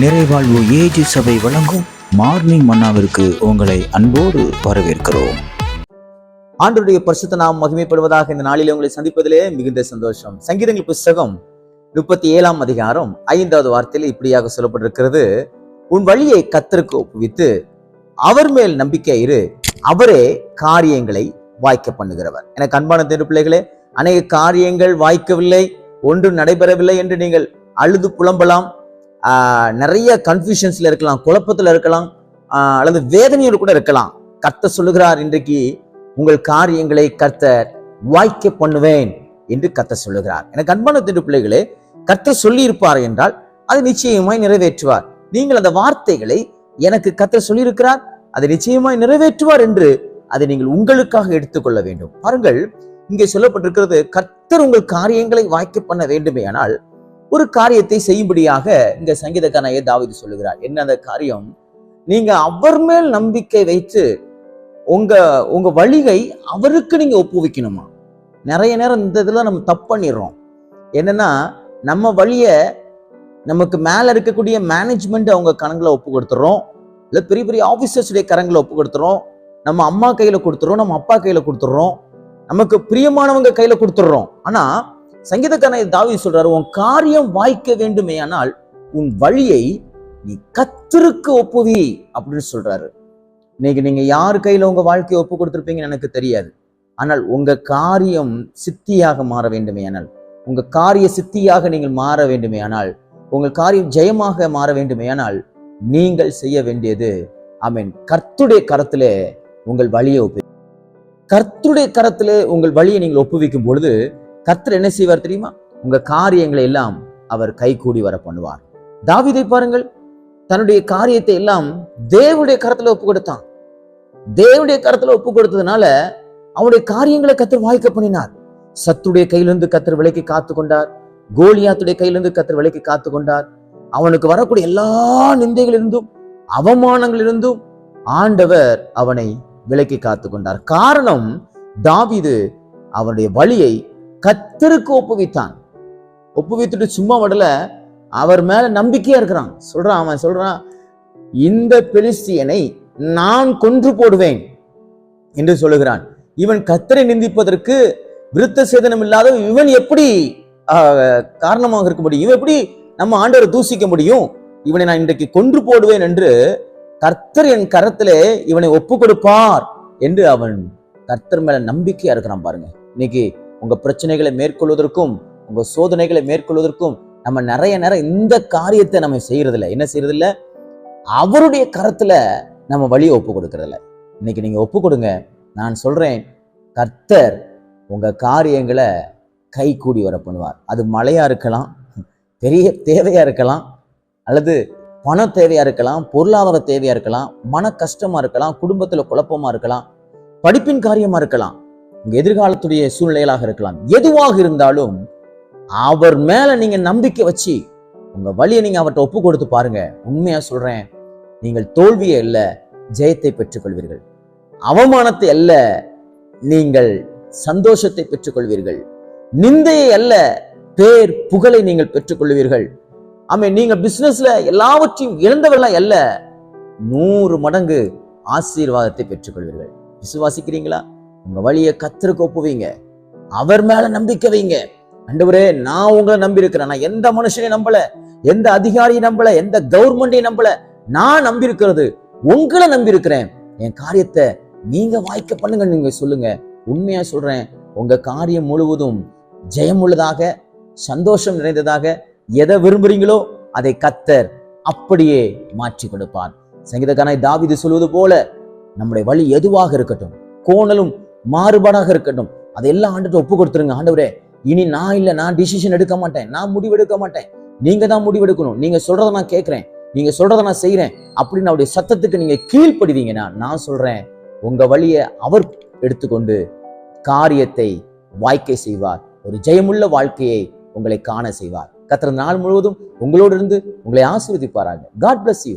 நிறைவாழ்வு AG சபை வழங்கும் morning மன்னாவிற்கு உங்களை அன்போடு வரவேற்கிறோம். ஆண்டுடைய பரிசுத்த நாம் மகிமைப்படுவதாக இந்த நாளிலே உங்களை சந்திப்பதிலே மிகுந்த சந்தோஷம். சங்கீதங்கள் புஸ்தகம் முப்பத்தி ஏழாம் அதிகாரம் ஐந்தாவது வார்த்தையில் இப்படியாக சொல்லப்பட்டிருக்கிறது. உன் வழியை கத்தருக்கு ஒப்புவித்து அவர் மேல் நம்பிக்கை இரு. அவரே காரியங்களை வாய்க்க பண்ணுகிறவர். எனக்கு அன்பான தெரு பிள்ளைகளே அநேக காரியங்கள் வாய்க்கவில்லை ஒன்றும் நடைபெறவில்லை என்று நீங்கள் அழுது புலம்பலாம். நிறைய கன்ஃபியூஷன்ஸில் இருக்கலாம் குழப்பத்தில் இருக்கலாம் அல்லது வேதனையோடு கூட இருக்கலாம். கர்த்த சொல்லுகிறார் இன்றைக்கு உங்கள் காரியங்களை கர்த்தர் வாய்க்க பண்ணுவேன் என்று கர்த்தர் சொல்லுகிறார். எனக்கு அன்பான திரு பிள்ளைகளே கர்த்தர் சொல்லியிருப்பார் என்றால் அது நிச்சயமாய் நிறைவேற்றுவார். நீங்கள் அந்த வார்த்தைகளை எனக்கு கர்த்தர் சொல்லியிருக்கிறார் அதை நிச்சயமாய் நிறைவேற்றுவார் என்று அதை நீங்கள் உங்களுக்காக எடுத்துக்கொள்ள வேண்டும். பாருங்கள் இங்கே சொல்லப்பட்டிருக்கிறது கர்த்தர் உங்கள் காரியங்களை வாய்க்க பண்ண வேண்டுமே ஆனால் ஒரு காரியத்தை செய்யும்படியாக இந்த சங்கீதக்காரனையே தாவிது சொல்லுகிறார். என்ன அந்த காரியம்? நீங்க அவர் மேல் நம்பிக்கை வைத்து உங்க உங்க வழிகை அவருக்கு நீங்க ஒப்புவிக்கணுமா? நிறைய நேரம் இந்த இதுல நம்ம தப்பு பண்ணிடுறோம். என்னன்னா நம்ம வழிய நமக்கு மேல இருக்கக்கூடிய மேனேஜ்மெண்ட் அவங்க கணங்களை ஒப்பு கொடுத்துறோம் இல்ல பெரிய பெரிய ஆபீசர்ஸுடைய கரங்களை ஒப்பு கொடுத்துறோம் நம்ம அம்மா கையில கொடுத்துறோம் நம்ம அப்பா கையில கொடுத்துட்றோம். நமக்கு பிரியமானவங்க கையில கொடுத்துட்றோம். ஆனா சங்கீதக்காரனை தாவி சொல்றாரு உன் காரியம் வாய்க்க வேண்டுமே ஆனால் உன் வழியை நீ கத்திருக்கு ஒப்புவி அப்படின்னு சொல்றாரு. இன்னைக்கு நீங்க யார் கையில உங்க வாழ்க்கையை ஒப்பு கொடுத்துருப்பீங்கன்னு எனக்கு தெரியாது. ஆனால் உங்க காரியம் சித்தியாக மாற வேண்டுமே ஆனால் உங்க காரிய சித்தியாக நீங்கள் மாற வேண்டுமே ஆனால் உங்கள் காரியம் ஜெயமாக மாற வேண்டுமே ஆனால் நீங்கள் செய்ய வேண்டியது ஆமென். கர்த்துடைய கரத்திலே உங்கள் வழியை ஒப்பு கர்த்துடைய கரத்திலே உங்கள் வழியை நீங்கள் ஒப்புவிக்கும் பொழுது கத்தர் என்ன செய்வார் தெரியுமா? உங்க காரியங்களை எல்லாம் அவர் கைகூடி வர பண்ணுவார். தாவீதை பாருங்கள். தன்னுடைய காரியத்தை எல்லாம் தேவனுடைய கரத்துல ஒப்பு கொடுத்தான். தேவனுடைய கரத்துல ஒப்பு கொடுத்ததுனால அவனுடைய காரியங்களை கத்தர் வாய்க்க பண்ணினார். சத்துடைய கையிலிருந்து கத்தர் விலைக்கு காத்து கொண்டார். கோலியாத்துடைய கையிலிருந்து கத்தர் விலைக்கு காத்து கொண்டார். அவனுக்கு வரக்கூடிய எல்லா நிந்தைகளிலிருந்தும் அவமானங்களிலிருந்தும் ஆண்டவர் அவனை விலைக்கு காத்து கொண்டார். காரணம் தாவிது அவனுடைய வழியை கத்தருக்கு ஒப்புவித்தான். ஒப்புவித்துட்டு சும்மா விடல. அவர் மேல நம்பிக்கையா இருக்கிறான். சொல்றான் அவன் சொல்றான் இந்த பெலிஸ்தியனை நான் கொன்று போடுவேன் என்று சொல்லுகிறான். இவன் கத்தரை நிந்திப்பதற்கு விருத்த சேதனம் இல்லாத இவன் எப்படி காரணமாக இருக்க முடியும்? இவன் எப்படி நம்ம ஆண்டவரை தூசிக்க முடியும்? இவனை நான் இன்றைக்கு கொன்று போடுவேன் என்று கர்த்தர் என் கரத்திலே இவனை ஒப்பு கொடுப்பார் என்று அவன் கர்த்தர் மேல நம்பிக்கையா இருக்கிறான் பாருங்க. இன்னைக்கு உங்கள் பிரச்சனைகளை மேற்கொள்வதற்கும் உங்கள் சோதனைகளை மேற்கொள்வதற்கும் நம்ம நிறைய நேரம் இந்த காரியத்தை நம்ம செய்யறதில்ல. என்ன செய்யறதில்ல? அவருடைய கரத்தில் நம்ம வழியை ஒப்பு கொடுக்கறதில்ல. இன்னைக்கு நீங்கள் ஒப்பு கொடுங்க. நான் சொல்கிறேன் கர்த்தர் உங்கள் காரியங்களை கை கூடி வர பண்ணுவார். அது மழையாக இருக்கலாம் பெரிய தேவையாக இருக்கலாம் அல்லது பண தேவையாக இருக்கலாம் பொருளாதார தேவையாக இருக்கலாம் மன கஷ்டமாக இருக்கலாம் குடும்பத்தில் குழப்பமாக இருக்கலாம் படிப்பின் காரியமாக இருக்கலாம். உங்க எதிர்காலத்துடைய சூழ்நிலைகளாக இருக்கலாம். எதுவாக இருந்தாலும் அவர் மேல நீங்க நம்பிக்கை வச்சு உங்க வழியை நீங்க அவர்கிட்ட ஒப்பு கொடுத்து பாருங்க. உண்மையா சொல்றேன் நீங்கள் தோல்வியை அல்ல ஜெயத்தை பெற்றுக்கொள்வீர்கள். அவமானத்தை அல்ல நீங்கள் சந்தோஷத்தை பெற்றுக்கொள்வீர்கள். நிந்தையை அல்ல பேர் புகழை நீங்கள் பெற்றுக்கொள்வீர்கள். ஆமே நீங்க பிசினஸ்ல எல்லாவற்றையும் இழந்தவர்களா அல்ல நூறு மடங்கு ஆசீர்வாதத்தை பெற்றுக்கொள்வீர்கள். விசுவாசிக்கிறீங்களா? உங்க வழியை கத்துருக்கு ஒப்புவீங்க. அவர் மேல நம்பிக்கை வைங்க. அண்டவரே நான் உங்களை நம்பி இருக்கிறேன் நான் எந்த மனுஷனையும் நம்பல எந்த அதிகாரியும் நம்பல எந்த கவர்மெண்டையும் நம்பல. நான் நம்பி இருக்கிறது உங்களை நம்பி இருக்கிறேன் என் காரியத்தை நீங்க வாய்க்க பண்ணுங்க நீங்க சொல்லுங்க. உண்மையா சொல்றேன் உங்க காரியம் முழுவதும் ஜெயம் உள்ளதாக சந்தோஷம் நிறைந்ததாக எதை விரும்புறீங்களோ அதை கத்தர் அப்படியே மாற்றி கொடுப்பார். சங்கீதக்காரனை தாவிது சொல்வது போல நம்முடைய வழி எதுவாக இருக்கட்டும் கோணலும் மாறுபாடாக இருக்கட்டும். அதையெல்லாம் ஆண்டுட்டு ஒப்பு கொடுத்துருங்க. ஆண்டவரே இனி நான் இல்லை நான் டிசிஷன் எடுக்க மாட்டேன். நான் முடிவெடுக்க மாட்டேன். நீங்க தான் முடிவெடுக்கணும் நீங்க சொல்றதை நான் கேட்கிறேன். நீங்க சொல்றதை நான் செய்யறேன் அப்படின்னு அவருடைய சத்தத்துக்கு நீங்க கீழ்ப்படுவீங்கன்னா நான் சொல்றேன் உங்க வழியை அவர் எடுத்துக்கொண்டு காரியத்தை வாய்க்கை செய்வார். ஒரு ஜெயமுள்ள வாழ்க்கையை உங்களை காண செய்வார். கத்திர நாள் முழுவதும் உங்களோடு இருந்து உங்களை ஆசீர்வதிப்பாராங்க காட் பிளஸ் யூ